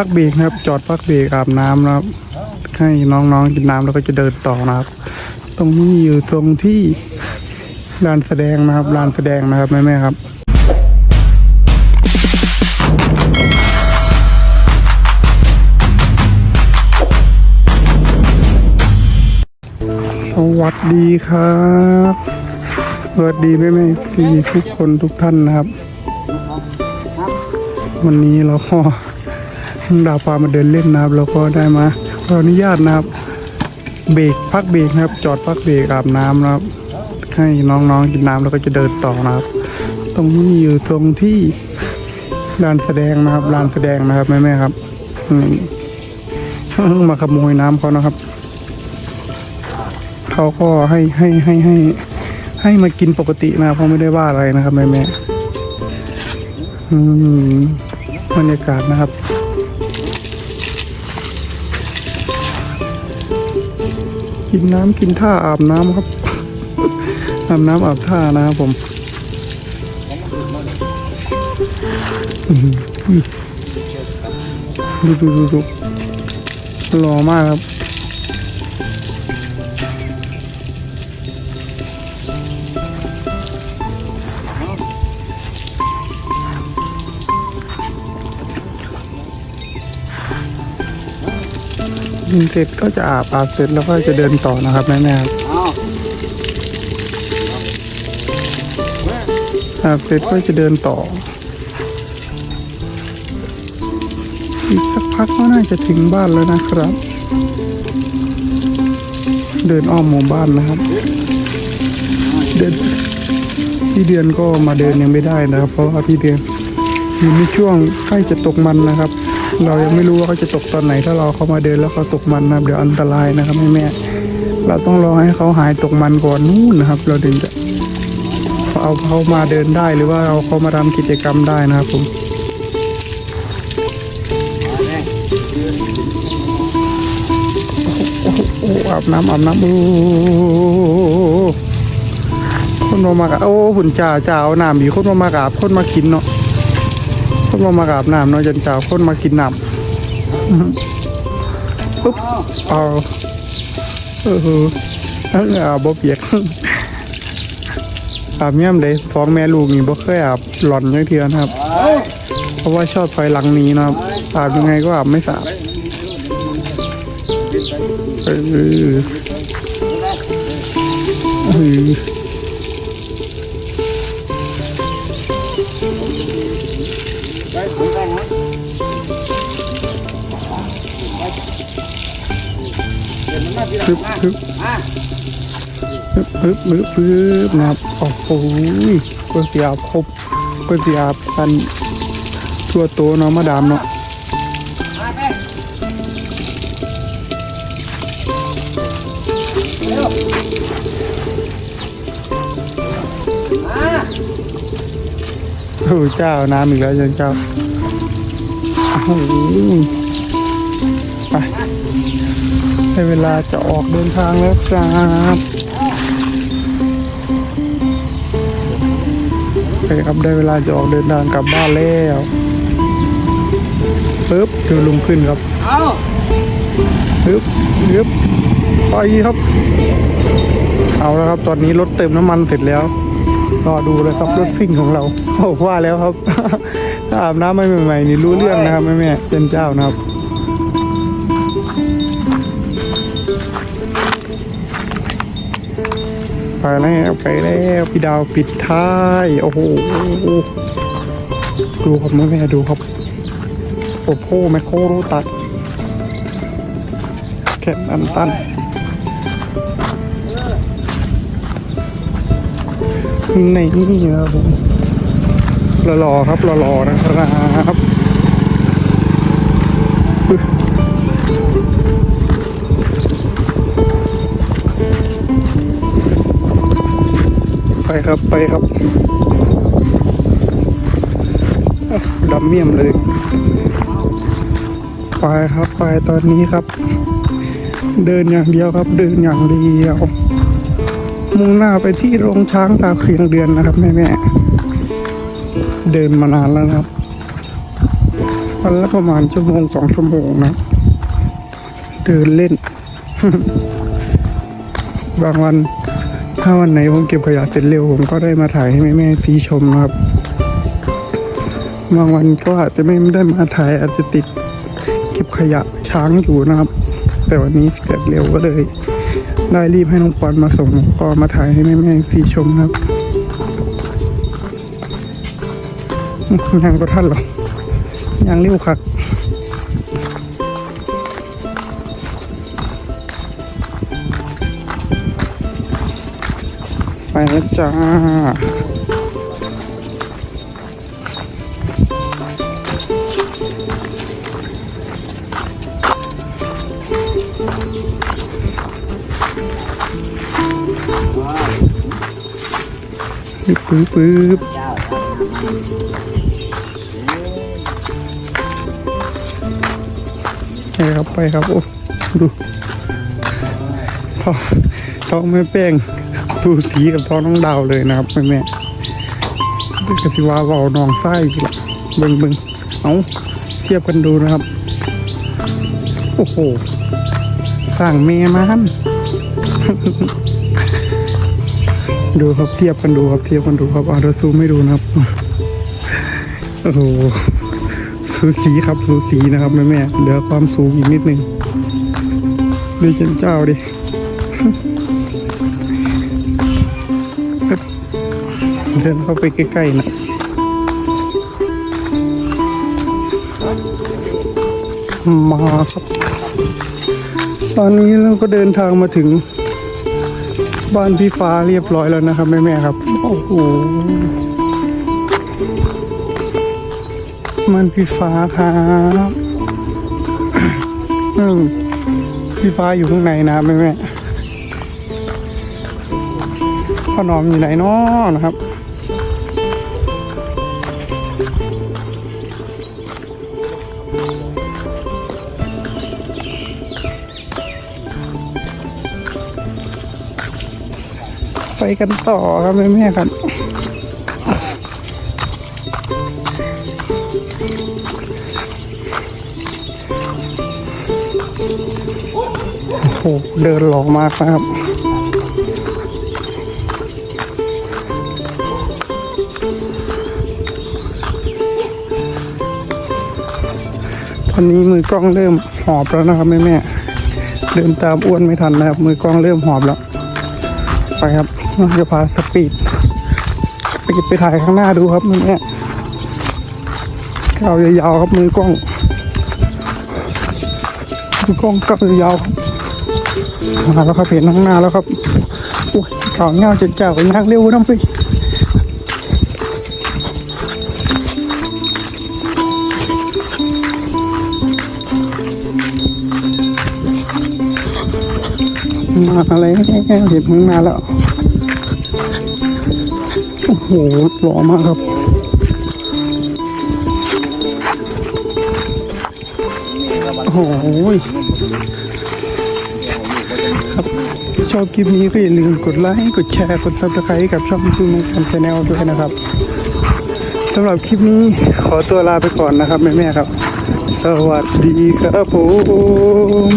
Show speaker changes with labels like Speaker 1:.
Speaker 1: พักเบรกนะครับ จอดพักเบรกอาบน้ำนะครับ ให้น้องๆกินน้ำแล้วก็จะเดินต่อนะครับ ตรงนี้อยู่ตรงที่ลานแสดงนะครับลานแสดงนะครับแม่ๆครับสวัสดีครับสวัสดีแม่แม่ฟีทุกคนทุกท่านนะครับ วันนี้เราก็ ดาวฟ้ามาเดินเล่นนะครับ แล้วก็ได้มาขออนุญาตนะครับ เบรกพักเบรกนะครับ จอดพักเบรกอาบน้ำนะครับ ให้น้องๆกินน้ำแล้วก็จะเดินต่อนะครับ ตรงนี้อยู่ตรงที่ลานแสดงนะครับลานแสดงนะครับแม่แม่ๆครับมาขโมยน้ำเขานะครับเขาก็ให้ให้ให้ให้ ให้มากินปกตินะเพราะไม่ได้ว่าอะไรนะครับแม่แม่บรรยากาศนะครับ กินน้ำกินท่าอาบน้ำครับ อาบน้ำอาบท่านะครับผมอืมดูดูดูดูรอมากครับ กินเสร็จก็จะอาบอาบเสร็จแล้วก็จะเดินต่อนะครับแม่แม่อาบเสร็จก็จะเดินต่อ อีกสักพักก็น่าจะถึงบ้านแล้วนะครับ เดินอ้อมหมู่บ้านนะครับ เดินพี่เดือนก็มาเดินยังไม่ได้นะครับ เพราะว่าพี่เดือนอยู่ในช่วงใกล้จะตกมันนะครับ เรายังไม่รู้ว่าเขาจะตกตอนไหน ถ้าเราเข้ามาเดินแล้วเขาตกมันนะครับ เดี๋ยวอันตรายนะครับแม่แม่เราต้องรอให้เขาหายตกมันก่อนนู่นนะครับ เราถึงจะเอาเขามาเดินได้หรือว่าเอาเขามาทำกิจกรรมได้นะครับผมโอ้อาบน้ำอาบน้ำโอ้คนมามากะโอ้หุ่นจ่าจ่าเอาน้ำมีคนมามากราบคนมากินเนาะ คนมามากราบน้ำเนาะจนเจ้าคนมากินน้ำปุ๊บเอาเออเอาเอาบ่เปียกอาบเมี่ยมเลยฟ้องแม่ลูกนี่บ่เคยอาบหล่อนยังเทียนะครับ เพราะว่าชอบถอยหลังนี้นะครับอาบยังไงก็อาบไม่สะอาดเออ ปึ๊บปึ๊บปึ๊บปึ๊บปึ๊บปึ๊บนะครับโอ้โหเพื่อเสียบครบเพื่อเสียบกันทั่วโตเนาะมาดามเนาะโอ้เจ้าน้ำอีกแล้วเจ้าโอ้ ได้เวลาจะออกเดินทางแล้วครับโอเคครับได้เวลาจะออกเดินทางกลับบ้านแล้วปึ๊บดูลุงขึ้นครับปึ๊บปึ๊บไปครับ เอาแล้วครับตอนนี้รถเติมน้ำมันเสร็จแล้วรอดูเลยครับรถซิ่งของเราโอ้ว่าแล้วครับถ้าอาบน้ำไม่ใหม่ๆนี่รู้เรื่องนะครับแม่แม่ๆเป็นเจ้านะครับ ไปแล้วไปแล้วพี่ดาวปิดท้าย โอ้โห ดูครับแม่ดูครับโอ้โหแมคโครตัดแค่อันตันในนี่นะครับผมรอๆครับรอๆนะครับ ไปครับไปครับดำเมี่ยมเลย ไปครับไปตอนนี้ครับ เดินอย่างเดียวครับ เดินอย่างเดียว มุ่งหน้าไปที่โรงช้างตาเคียงเดือนนะครับแม่แม่เดินมานานแล้วครับวันละประมาณชั่วโมงสองชั่วโมงนะ เดินเล่น บางวัน ถ้าวันไหนผมเก็บขยะเสร็จเร็วผมก็ได้มาถ่ายให้แม่ๆพี่ชมนะครับบางวันก็อาจจะไม่ได้มาถ่ายอาจจะติดเก็บขยะช้างอยู่นะครับ แต่วันนี้เกิดเร็วก็เลย ได้รีบให้น้องปอนมาส่งก็มาถ่ายให้แม่ๆพี่ชมครับยังก็ท่านหรอยังเร็วคักไแล้วจ้าปึ๊บปึ๊บปึ๊บไปครับไปครับ โอ้ ดูท้องท้องแม่แป้ง สูสีกับท้องน้องดาวเลยนะครับแม่แม่เด็กกสิวาเบาน้องไส้อีกละเบิ่งเบิ่งเอาเทียบกันดูนะครับ โอ้โหสั่งเมมันดูครับเทียบกันดูครับเทียบกันดูครับเอาเราซูมไม่ดูนะครับ โอ้โหสูสีครับสูสีนะครับแม่แม่เหลือความสูงอีกนิดนึงดูเจ้าเจ้าดิ เดินเข้าไปใกล้ๆนะมาครับ ตอนนี้เราก็เดินทางมาถึง บ้านพี่ฟ้าเรียบร้อยแล้วนะครับแม่แม่ๆครับ โอ้โหมันพี่ฟ้าครับอืมพี่ฟ้าอยู่ข้างในนะแม่แม่ๆพ่อหนอมอยู่ไหนน้อนะครับ ไปกันต่อครับแม่แม่ๆครับโอ้โหเดินหลอกมากนะครับตอนนี้มือกล้องเริ่มหอบแล้วนะครับแม่แม่ๆเดินตามอ้วนไม่ทันนะครับ มือกล้องเริ่มหอบแล้ว ไปครับ เราจะพาสปีดสปีดไปถ่ายข้างหน้าดูครับแม่ก้าวยาวๆครับมือกล้องมือกล้องก้าวยาวมาแล้วครับเห็นข้างหน้าแล้วครับโอ้ยก้าวเงาเจ๋าๆยากเร็วน้ำไปมาอะไรเห็นข้างหน้าแล้ว โอ้โหหล่อมากครับโอ้โหครับชอบคลิปนี้ก็อย่าลืมกดไลค์กดแชร์กดซับสไครต์กับช่องจูนงคันชาแนลด้วยนะครับสำหรับคลิปนี้ขอตัวลาไปก่อนนะครับแม่ๆครับ สวัสดีครับผม